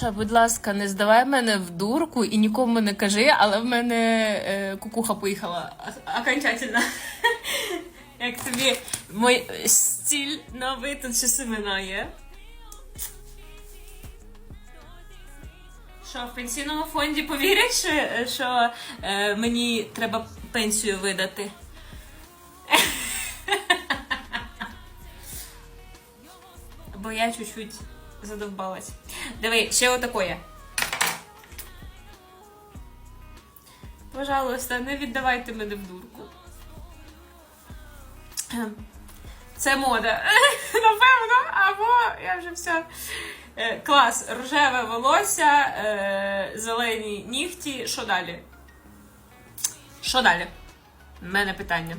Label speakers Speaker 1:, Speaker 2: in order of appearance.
Speaker 1: Саша, будь ласка, не здавай мене в дурку і нікому не кажи, але в мене е, кукуха поїхала окончательно. Як тобі мой стіль новий, тут ще семена є. Що, в пенсійному фонді повірять, що, що е, мені треба пенсію видати? Бо я чуть-чуть задовбалась. Диви, ще отакоє. Пожалуйста, не віддавайте мене в дурку. Ем, Це мода. Напевно, або я вже все. Е, Клас, рожеве волосся, е, зелені нігті. Що далі? Що далі? У мене питання.